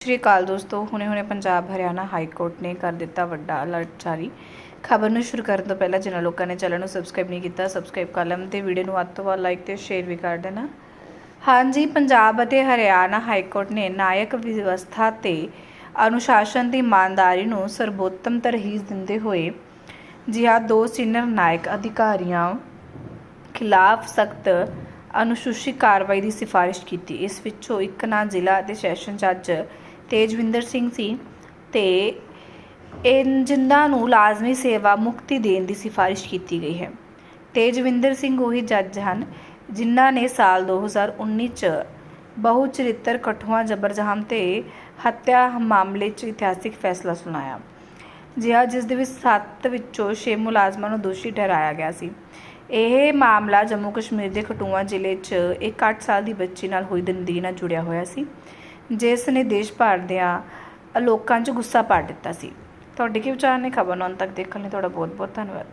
ਸ਼੍ਰੀ ਅਕਾਲ ਦੋਸਤੋ ਹੁਣੇ ਹੁਣੇ ਪੰਜਾਬ, ਹਰਿਆਣਾ ਹਾਈ ਕੋਰਟ ਨੇ ਕਰ ਦਿੱਤਾ ਵੱਡਾ ਅਲਰਟ ਜਾਰੀ। ਖਬਰ ਨੂੰ ਸ਼ੁਰੂ ਕਰਨ ਤੋਂ ਪਹਿਲਾਂ ਜਿਨ੍ਹਾਂ ਲੋਕਾਂ ਨੇ ਚੈਨਲ ਨੂੰ ਸਬਸਕ੍ਰਾਈਬ ਨਹੀਂ ਕੀਤਾ, ਸਬਸਕ੍ਰਾਈਬ ਕਰ ਲੈਣ ਤੇ ਵੀਡੀਓ ਨੂੰ ਵੱਧ ਤੋਂ ਵੱਧ ਲਾਈਕ ਤੇ ਸ਼ੇਅਰ ਵੀ ਕਰ ਦੇਣਾ। ਹਾਂਜੀ, ਪੰਜਾਬ ਅਤੇ ਹਰਿਆਣਾ ਹਾਈ ਕੋਰਟ ਨੇ ਨਾਇਕ ਵਿਵਸਥਾ ਤੇ ਅਨੁਸ਼ਾਸਨ ਦੀ ਇਮਾਨਦਾਰੀ ਨੂੰ ਸਰਬੋਤਮ ਤਰਜੀਹ ਦਿੰਦੇ ਹੋਏ ਜਿਹਾ ਦੋ ਸੀਨੀਅਰ ਨਾਇਕ ਅਧਿਕਾਰੀਆਂ ਖਿਲਾਫ ਸਖਤ ਅਨੁਸ਼ਾਸਨੀ ਕਾਰਵਾਈ ਦੀ ਸਿਫਾਰਿਸ਼ ਕੀਤੀ। ਇਸ ਵਿੱਚੋਂ ਇੱਕ ਨਾ ਜ਼ਿਲ੍ਹਾ ਅਤੇ ਸੈਸ਼ਨ ਜੱਜ ਤੇਜਵਿੰਦਰ ਸਿੰਘ ਸੀ ਤੇ ਇਹ ਜਿੰਦਾ ਨੂੰ ਲਾਜ਼ਮੀ ਸੇਵਾ ਮੁਕਤੀ ਦੇਣ ਦੀ ਸਿਫਾਰਿਸ਼ ਕੀਤੀ ਗਈ ਹੈ। ਤੇਜਵਿੰਦਰ ਸਿੰਘ ਉਹੀ ਜੱਜ ਹਨ ਜਿਨ੍ਹਾਂ ਨੇ ਸਾਲ 2019 ਚ ਬਹੁ ਚਰਿੱਤਰ ਕਠੂਆ ਜਬਰ ਜਹਮ ਤੇ ਹੱਤਿਆ ਮਾਮਲੇ 'ਚ ਇਤਿਹਾਸਿਕ ਫੈਸਲਾ ਸੁਣਾਇਆ। ਜਿਹਾ ਜਿਸ ਦੇ ਵਿੱਚ 7 ਵਿੱਚੋਂ 6 ਮੁਲਾਜ਼ਮਾਂ ਨੂੰ ਦੋਸ਼ੀ ਠਹਿਰਾਇਆ ਗਿਆ ਸੀ। ਇਹ ਮਾਮਲਾ ਜੰਮੂ ਕਸ਼ਮੀਰ ਦੇ ਖਟੂਆ ਜ਼ਿਲ੍ਹੇ 'ਚ ਇੱਕ 8 ਸਾਲ ਦੀ ਬੱਚੀ ਨਾਲ ਹੋਈ ਦੰਦੀ ਨਾਲ ਜੁੜਿਆ ਹੋਇਆ ਸੀ। ਜਿਸ ਨੇ ਦੇਸ਼ ਭਰ ਦਿਆਂ ਲੋਕਾਂ 'ਚ ਗੁੱਸਾ ਪਾ ਦਿੱਤਾ ਸੀ। ਤੁਹਾਡੇ ਕੀ ਵਿਚਾਰ ਨੇ? ਖਬਰ ਨੂੰ ਅੰਤ ਤੱਕ ਦੇਖਣ ਲਈ ਤੁਹਾਡਾ ਬਹੁਤ ਬਹੁਤ ਧੰਨਵਾਦ।